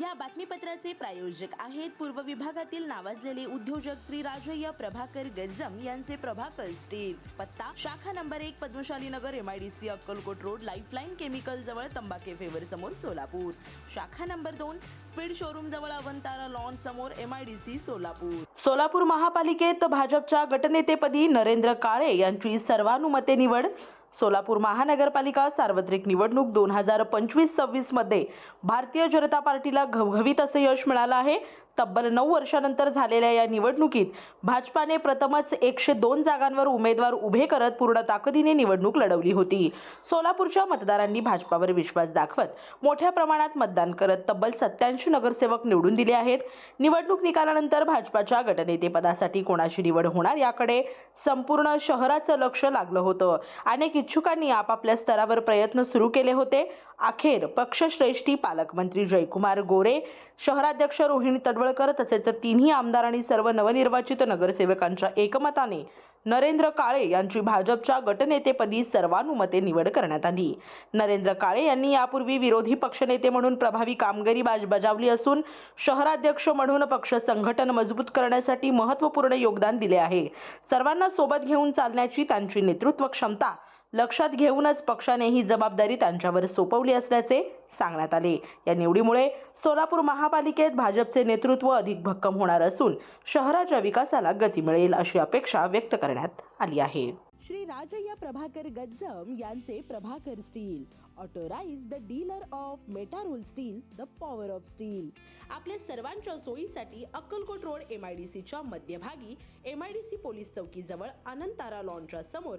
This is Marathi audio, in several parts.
या बातमीपत्राचे प्रायोजक आहेत पूर्व विभागातील नावाजलेले उद्योजक श्री राजय्य प्रभाकर गजम यांचे प्रभाकर स्टील. पत्ता शाखा नंबर एक Padmashali Nagar MIDC Akkalkot road Lifeline chemical जवळ तंबाखे फेवर समोर सोलापूर. शाखा नंबर दोन स्पीड शोरूम जवळ अवंतारा लॉन समोर एमआयडीसी सोलापूर. सोलापूर महापालिकेत भाजपच्या गटनेतेपदी नरेंद्र काळे यांची सर्वानुमते निवड सोलापूर महानगरपालिका सार्वत्रिक निवडणूक दोन हजार पंचवीस सव्वीसमध्ये भारतीय जनता पार्टीला घवघवीत असे यश मिळालं आहे. तब्बल नऊ वर्षानंतर झालेल्या या निवडणुकीत भाजपाने प्रथमच एकशे दोन जागांवर उमेदवार उभे करत पूर्ण ताकदीने निवडणूक लढवली होती. सोलापूरच्या मतदारांनी भाजपावर विश्वास दाखवत मोठ्या प्रमाणात मतदान करत तब्बल सत्याऐंशी नगरसेवक निवडून दिले आहेत. निवडणूक निकालानंतर भाजपाच्या गटनेतेपदासाठी कोणाची निवड होणार याकडे संपूर्ण शहराचं लक्ष लागलं होतं. अनेक इच्छुकांनी आपापल्या स्तरावर प्रयत्न सुरू केले होते. अखेर पक्षश्रेष्ठी पालकमंत्री जयकुमार गोरे शहराध्यक्ष रोहिणी तडवळकर तसेच तिन्ही आमदार आणि सर्व नवनिर्वाचित नगरसेवकांच्या एकमताने नरेंद्र काळे यांची भाजपच्या गटनेतेपदी सर्वानुमते निवड करण्यात आली. नरेंद्र काळे यांनी यापूर्वी विरोधी पक्षनेते म्हणून प्रभावी कामगिरी बाज बजावली असून शहराध्यक्ष म्हणून पक्ष संघटन मजबूत करण्यासाठी महत्त्वपूर्ण योगदान दिले आहे. सर्वांना सोबत घेऊन चालण्याची त्यांची नेतृत्व क्षमता लक्षात घेऊनच पक्षाने ही जबाबदारी त्यांच्यावर सोपवली असल्याचे सांगण्यात आले. या निवडीमुळे सोलापूर महापालिकेत भाजपचे नेतृत्व अधिक भक्कम होणार असून शहराच्या विकासाला गती मिळेल अशी अपेक्षा व्यक्त करण्यात आली आहे. श्री राजय्या प्रभाकर गज्जम यांचे Prabhakar steel authorised the dealer of Metarol steel the power of steel. आपल्या सर्वांच्या सोयीसाठी Akkalkot road M I D सीच्या मध्यभागी M I D C police चौकीजवळ Anantara लॉनच्या समोर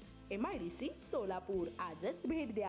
M I D C Solapur. आजच भेट द्या.